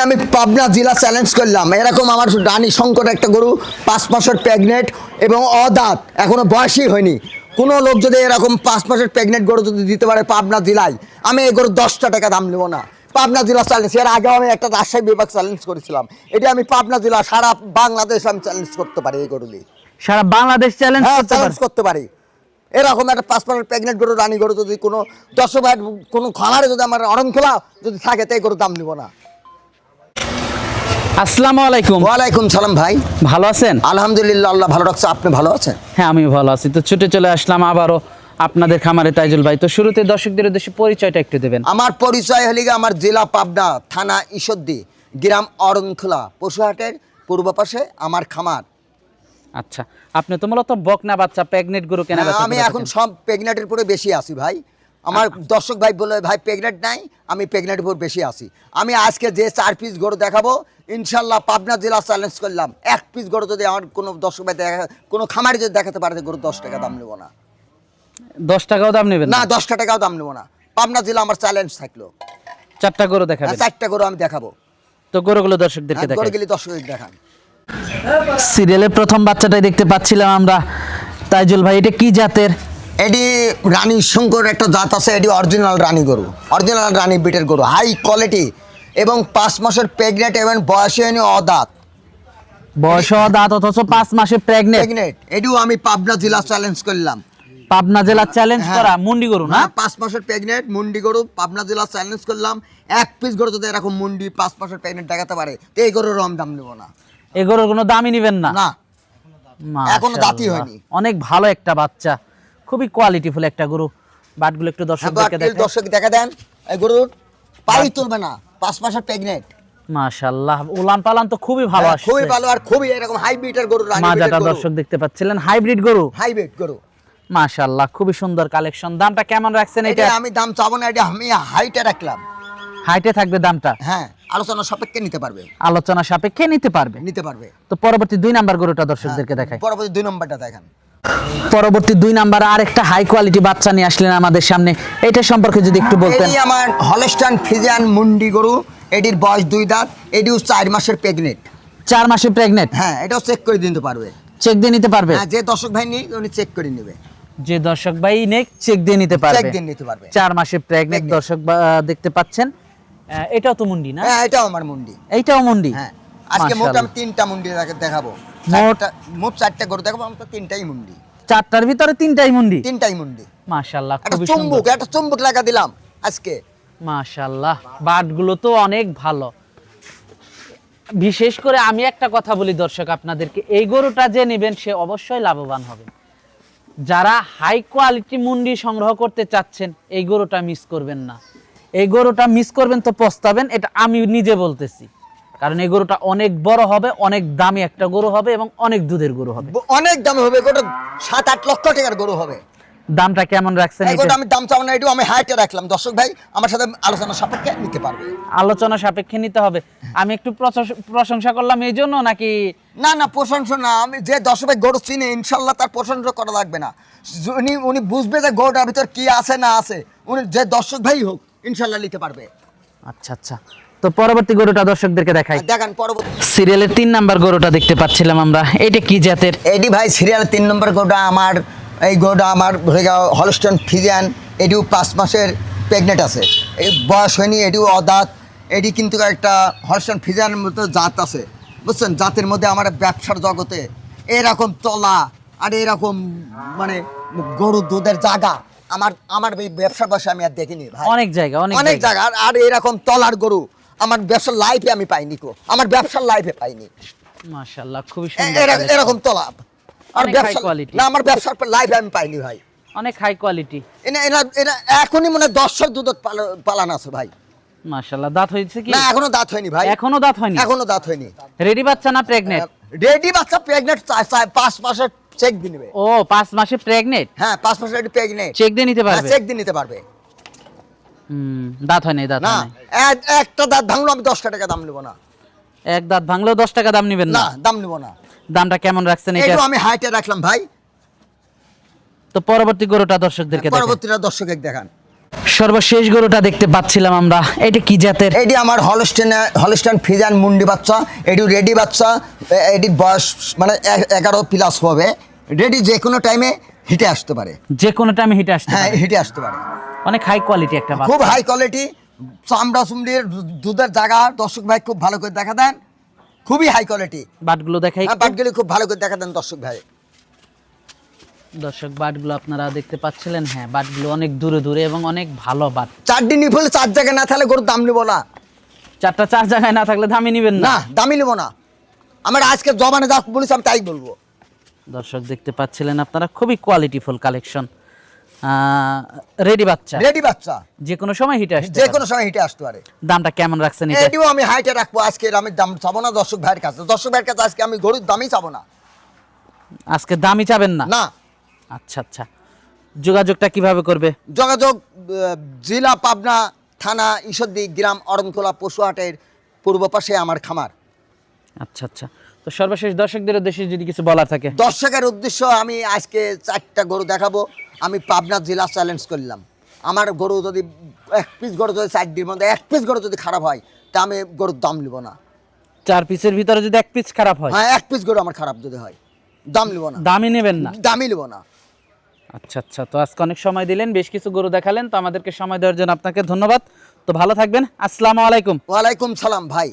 আমি পাবনা জেলা চ্যালেঞ্জ করলাম। এরকম আমার রানী শঙ্কর একটা গরু পাঁচ মাসের প্রেগনেন্ট এবং অদাঁত এখনও বয়সই হয়নি। কোনো লোক যদি এরকম পাঁচ মাসের প্রেগনেন্ট গরু যদি দিতে পারে পাবনা জেলায় আমি এই গরু দশটা টাকা দাম নেব না। পাবনা জেলা চ্যালেঞ্জ এর আগেও আমি একটা রাজশাহী বিভাগ চ্যালেঞ্জ করেছিলাম। এটা আমি পাবনা জেলা সারা বাংলাদেশ আমি চ্যালেঞ্জ করতে পারি এই গরু দিয়ে সারা বাংলাদেশ চ্যালেঞ্জ চ্যালেঞ্জ করতে পারি? এরকম একটা পাঁচ মাসের প্রেগনেন্ট গরু রানী গরু যদি কোনো দশ ভাই কোনো খামারে যদি আমার অরণ খোলা যদি থাকে তাই গরু দাম নিব না। আসসালামু আলাইকুম। ওয়ালাইকুম সালাম ভাই। ভালো আছেন? আলহামদুলিল্লাহ আল্লাহ ভালো রাখছে। আপনি ভালো আছেন? হ্যাঁ আমি ভালো আছি। তো ছুটে চলে আসলাম আবারও আপনাদের খামারে তাইজুল ভাই। তো শুরুতে দর্শকদের উদ্দেশ্যে পরিচয়টা একটু দেবেন। আমার পরিচয় হলে আমার জেলা পাবনা থানা ঈশ্বরদী গ্রাম অরণখোলা পশুহাটের পূর্ব পাশে আমার খামার। আচ্ছা আপনি তো মূলত বকনা বাচ্চা প্রেগনেন্ট গরু কেনা হ্যাঁ, আমি এখন সব প্রেগনেন্টের উপরে বেশি আছি ভাই। আমার দর্শক ভাই বলে ভাই প্রেগনেন্ট নাই আমি প্রেগনেন্টের উপর বেশি আছি। আমি আজকে যে চার পিস গরু দেখাবো ইনশাল্লাহ পাবনা জেলা চ্যালেঞ্জ করলাম। এক পিস গরু যদি আমার কোনো দর্শক ভাই দেখা কোনো খামারে যদি দেখাতে পারে যে গরু দশ টাকা দাম নেব না। দশ টাকাও দাম নেবেন না দশটা টাকাও দাম নেব না। পাবনা জেলা আমার চ্যালেঞ্জ থাকল। চারটা গরু দেখাবেন। হ্যাঁ, চারটা গরু আমি দেখাবো। তো গরুগুলো দর্শকদেরকে হ্যাঁ, গরু দেখাই। গেলে দর্শক দেখান। সিরিয়ালের প্রথম বাচ্চাটাই দেখতে পাচ্ছিলাম আমরা। তাইজুল ভাই এটা কি জাতের? এটি রানী শঙ্কর একটা জাত আছে এটি অরিজিনাল রানী গরু অরিজিনাল রানী বিটের গরু হাই কোয়ালিটি এবং পাঁচ মাসের প্রেগনেন্ট এবং বয়সে হয়নি অদাঁত। বয়স দাঁত অথচ পাঁচ মাসে প্রেগনেন্ট এটিও আমি পাবনা জেলা চ্যালেঞ্জ করলাম। পাবনা জেলা চ্যালেঞ্জ। করা মুন্ডি গরু না? হ্যাঁ, পাঁচ মাসের প্রেগনেন্ট মুন্ডি গরু পাবনা জেলা চ্যালেঞ্জ করলাম। এক পিস গরু যদি এরকম মুন্ডি পাঁচ মাসের প্রেগনেন্ট দেখাতে পারে তো এই গরুর রম দাম নেব না। এই গরুর কোনো দামই নিবেন না? না। এখনও দাঁতই হয়নি। অনেক ভালো একটা বাচ্চা। খুবই কোয়ালিটিফুল একটা গরু। বাটগুলো একটু হ্যাঁ, দর্শকদেরকে বাট দর্শক দেখা দেন। এই গরুর পাই তুলবে না পাঁচ মাসের প্রেগনেন্ট মাশাআল্লাহ উলান পালান তো খুবই ভালো আসছে। হ্যাঁ, খুবই ভালো আর খুবই এরকম হাইব্রিডের গরু রানী মাজাটা দর্শক দেখতে পাচ্ছিলেন হাইব্রিড গরু। হাইব্রিড গরু। মাশাআল্লাহ খুবই সুন্দর কালেকশন দামটা কেমন রাখছেন এটা আমি দাম চাবো না এটা আমি হাইটে রাখলাম। হাইটে থাকবে দামটা? হ্যাঁ আলোচনা সাপেক্ষে নিতে পারবে। আলোচনা সাপেক্ষে নিতে পারবে। নিতে পারবে। তো পরবর্তী দুই নাম্বার গরুটা হ্যাঁ। দর্শকদেরকে দেখাই। পরবর্তী দুই নম্বরটা দেখেন। পরবর্তী দুই নাম্বার আরেকটা হাই কোয়ালিটি বাচ্চা নিয়ে আসলেন আমাদের সামনে। এটা সম্পর্কে যদি একটু বলতেন। আমার হলস্টান ফিজিয়ান মুন্ডি গরু। এটির বয়স দুই দাঁত। এটিও চার মাসের প্রেগনেন্ট চার মাসে প্রেগনেন্ট হ্যাঁ এটাও চেক করে দিতে পারবে। চেক দিয়ে নিতে পারবে? হ্যাঁ যে দর্শক ভাই নিই উনি চেক করে নেবে। যে দর্শক ভাই নেক চেক দিয়ে নিতে পারবে। চেক দিয়ে নিতে পারবে। চার মাসে প্রেগনেন্ট দর্শক বা- দেখতে পাচ্ছেন। এটাও তো মুন্ডি না? হ্যাঁ এটাও আমার মুন্ডি। এইটাও মুন্ডি? হ্যাঁ আজকে মোট মাশাআল্লাহ। আমি তিনটা মুন্ডি দেখ- দেখাবো। মোট- চারটা- গরু। দেখাবো আমি তো তিনটাই মুন্ডি। চারটার ভিতরে তিনটাই মুন্ডি? তিনটাই মুন্ডি। মাশাআল্লাহ একটা খুবই একটা চুম্বুক লাগা দিলাম আজকে। মাশাআল্লাহ বাটগুলো তো অনেক ভালো। বিশেষ করে আমি একটা কথা বলি দর্শক আপনাদেরকে এই গরুটা যে নেবেন সে অবশ্যই লাভবান হবে। যারা হাই কোয়ালিটি মুন্ডি সংগ্রহ করতে চাচ্ছেন এই গরুটা মিস করবেন না। এই গরুটা মিস করবেন তো পস্তাবেন এটা আমি নিজে বলতেছি। কারণ এই গরুটা অনেক বড় হবে অনেক দামি একটা গরু হবে এবং অনেক দুধের গরু হবে। অনেক দাম হবে গোটা সাত আট লক্ষ টাকার গরু হবে। দামটা কেমন রাখছেন আমি দাম চাবো না আমি হাইটে রাখলাম। দর্শক ভাই আমার সাথে আলোচনা সাপেক্ষে নিতে পারবে। আলোচনা সাপেক্ষে নিতে হবে। আমি একটু প্রশংসা- প্রশংসা করলাম এই জন্য নাকি? না না প্রশংসা না। আমি যে দর্শক ভাই গরু চিনে ইনশাল্লাহ তার প্রশংসা করা লাগবে না। উনি উনি বুঝবে যে গরুটার ভিতর কি আছে না আছে। উনি যে দর্শক ভাই হোক ইনশাল্লাহ নিতে পারবে। আচ্ছা আচ্ছা। তো পরবর্তী গরুটা দর্শকদেরকে দেখাই। দেখেন পরবর্তী। সিরিয়ালের তিন নাম্বার গরুটা দেখতে পাচ্ছিলাম আমরা। এটা কি জাতের? এডি ভাই সিরিয়াল তিন নম্বর গোটা আমার এই গোটা আমার হয়ে হলস্টন ফিজিয়ান। এটিও পাঁচ মাসের প্রেগনেন্ট আছে। এই বয়স হয়নি এটিও অদাঁত। এটি কিন্তু একটা হলস্টন ফিজিয়ানের মতো জাত আছে। বুঝছেন? জাতের মধ্যে আমার ব্যবসার জগতে এরকম তলা আর এরকম মানে গরু দুধের জায়গা আমার আমার ব্যবসার বয়সে আমি আর দেখিনি ভাই। অনেক জায়গা অনেক জায়গা। আর এরকম তলার গরু আমার ব্যবসার লাইফে আমি পাইনি কো। আমার ব্যবসার লাইফে পাইনি। মাশাআল্লাহ খুবই সুন্দর এরকম তলা আর ব্যবসা না আমার ব্যবসার লাইফে আমি পাইনি ভাই। অনেক হাই কোয়ালিটি এনা এনা এনা এখনই মনে দশশো দুধ পালা- পালান আছে ভাই। মাশাআল্লাহ দাঁত হয়েছে কি? না এখনও দাঁত হয়নি ভাই। এখনও দাঁত হয়নি? এখনও দাঁত হয়নি। রেডি বাচ্চা না প্রেগনেন্ট রেডি বাচ্চা প্রেগনেন্ট পাঁচ মাসের চেক দিয়ে নেবে। ও পাঁচ মাসে প্রেগনেন্ট হ্যাঁ পাঁচ মাসে রেডি প্রেগনেন্ট চেক দিয়ে নিতে পারবে? চেক দিয়ে নিতে পারবে। দাঁত হয় নাই দাঁত না একটা দাঁত ভাঙলো আমি টাকা দাম নেব না। এক দাঁত ভাঙলেও দশ টাকা দাম নিবেন না? দাম নেব না। দামটা কেমন রাখছেন এটা? আমি হাইটে রাখলাম ভাই। তো পরবর্তী গরুটা দর্শকদেরকে পরবর্তীটা দেখান। সর্বশেষ গরুটা দেখতে পাচ্ছিলাম আমরা। এটা কি জাতের? এটি আমার হলস্টেন হলস্টেন ফিজান মুন্ডি বাচ্চা। এটি রেডি বাচ্চা। এটির বয়স মানে এগারো প্লাস হবে। রেডি যে কোনো টাইমে হিটে আসতে পারে। যে কোনো টাইমে হিটে আসতে হ্যাঁ। হিটে আসতে পারে। অনেক হাই কোয়ালিটি একটা খুব হাই কোয়ালিটি চামড়া চুমড়ির দুধের জায়গা দর্শক ভাই খুব ভালো করে দেখা দেন। খুবই হাই কোয়ালিটি বাটগুলো দেখাই হ্যাঁ বাটগুলি খুব ভালো করে দেখা দেন দর্শক ভাই। দর্শক বাটগুলো আপনারা দেখতে পাচ্ছিলেন? হ্যাঁ বাটগুলো অনেক দূরে দূরে এবং অনেক ভালো বাট। চার দিন নিফলে চার জায়গায় না থাকলে গরুর দাম নিব না। চারটা চার জায়গায় না থাকলে দামি নিবেন না? না দামি নিব না। আমার আজকে জবানে যা বলেছি আমি তাই বলব। দর্শক দেখতে পাচ্ছিলেন আপনারা? খুবই কোয়ালিটিফুল কালেকশন রেডি বাচ্চা। রেডি বাচ্চা। যে কোনো সময় হিটে আসতে যে কোনো সময় হিটে আসতে পারে। দামটা কেমন রাখছেন এটা? এটিও আমি হাইটে রাখব আজকে আমি দাম চাবো না দর্শক ভাইয়ের কাছে। দর্শক ভাইয়ের কাছে আজকে আমি গরুর দামই চাবো না। আজকে দামই চাবেন না? না। আচ্ছা আচ্ছা। যোগাযোগটা কীভাবে করবে? যোগাযোগ জেলা পাবনা থানা ঈশ্বরদী গ্রাম অরণখোলা পশুহাটের পূর্ব পাশে আমার খামার। আচ্ছা আচ্ছা। তো সর্বশেষ দর্শকদের উদ্দেশ্যে যদি কিছু বলার থাকে। দর্শকের উদ্দেশ্য আমি আজকে চারটা গরু দেখাবো। আমি পাবনা জেলা চ্যালেঞ্জ করলাম। আমার গরু যদি এক পিস গরু যদি চারটির মধ্যে এক পিস গরু যদি খারাপ হয় তা আমি গরুর দাম নিব না। চার পিসের ভিতরে যদি এক পিস খারাপ হয়? হ্যাঁ এক পিস গরু আমার খারাপ যদি হয় দাম নিব না। দামই নেবেন না? দামই নিব না। আচ্ছা আচ্ছা তো আজকে অনেক সময় দিলেন বেশ কিছু গরু দেখালেন তো আমাদেরকে সময় দেওয়ার জন্য আপনাকে ধন্যবাদ। তো ভালো থাকবেন আসসালামু আলাইকুম। ওয়ালাইকুম সালাম ভাই।